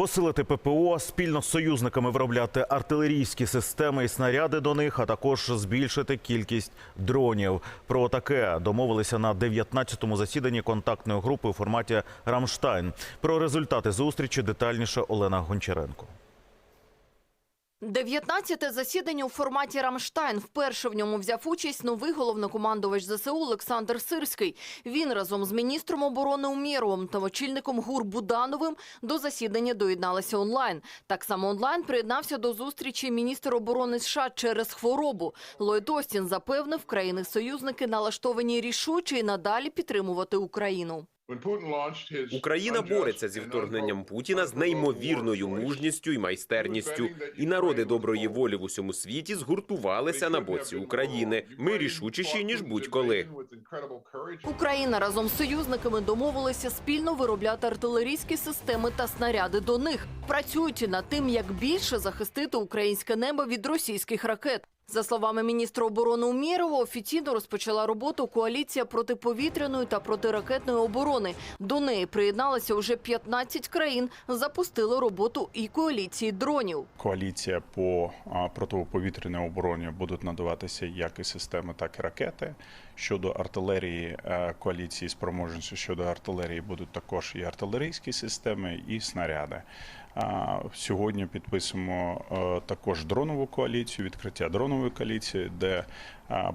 Посилити ППО, спільно з союзниками виробляти артилерійські системи і снаряди до них, а також збільшити кількість дронів. Про таке домовилися на 19-му засіданні контактної групи у форматі Рамштайн. Про результати зустрічі детальніше Олена Гончаренко. 19-те засідання у форматі Рамштайн. Вперше в ньому взяв участь новий головнокомандувач ЗСУ Олександр Сирський. Він разом з міністром оборони Умєровим та очільником ГУР Будановим до засідання доєдналися онлайн. Так само онлайн приєднався до зустрічі міністр оборони США через хворобу. Ллойд Остін запевнив, країни-союзники налаштовані рішуче і надалі підтримувати Україну. Україна бореться зі вторгненням Путіна з неймовірною мужністю і майстерністю. І народи доброї волі в усьому світі згуртувалися на боці України. Ми рішучіші ніж будь-коли. Україна разом з союзниками домовилися спільно виробляти артилерійські системи та снаряди до них. Працюють над тим, як більше захистити українське небо від російських ракет. За словами міністра оборони Умєрова, офіційно розпочала роботу коаліція протиповітряної та протиракетної оборони. До неї приєдналося уже 15 країн. Запустили роботу і коаліції дронів. коаліція по протиповітряній обороні будуть надаватися як і системи, так і ракети. Щодо артилерії, е, коаліції спроможності щодо артилерії будуть також і артилерійські системи, і снаряди. Сьогодні підписуємо е, також дронову коаліцію, відкриття дронової коаліції, де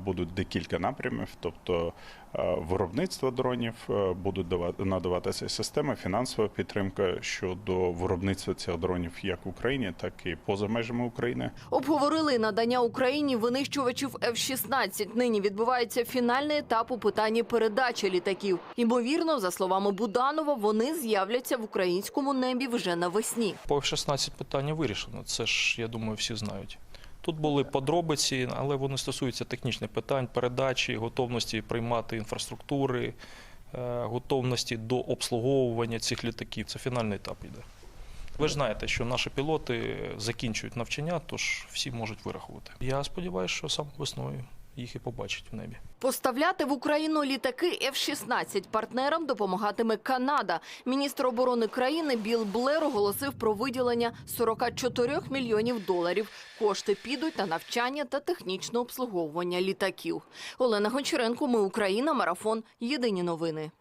будуть декілька напрямів, тобто е, виробництво дронів, е, будуть давати- надаватися системи, фінансова підтримка щодо виробництва цих дронів як в Україні, так і поза межами України. Обговорили надання Україні винищувачів F-16. Нині відбувається фінальний етап у питанні передачі літаків. Ймовірно, за словами Буданова, вони з'являться в українському небі вже навесні. По F-16 питання вирішено. Це ж, я думаю, всі знають. Тут були подробиці, але вони стосуються технічних питань, передачі, готовності приймати інфраструктури, е, готовності до обслуговування цих літаків. Це фінальний етап йде. Ви ж знаєте, що наші пілоти закінчують навчання, тож всі можуть вирахувати. Я сподіваюся, що саме весною їх і побачить в небі. Поставляти в Україну літаки F-16 партнерам допомагатиме Канада. Міністр оборони країни Біл Блер оголосив про виділення 44 мільйонів доларів. Кошти підуть на навчання та технічне обслуговування літаків. Олена Гончаренко, ми Україна, марафон. Єдині новини.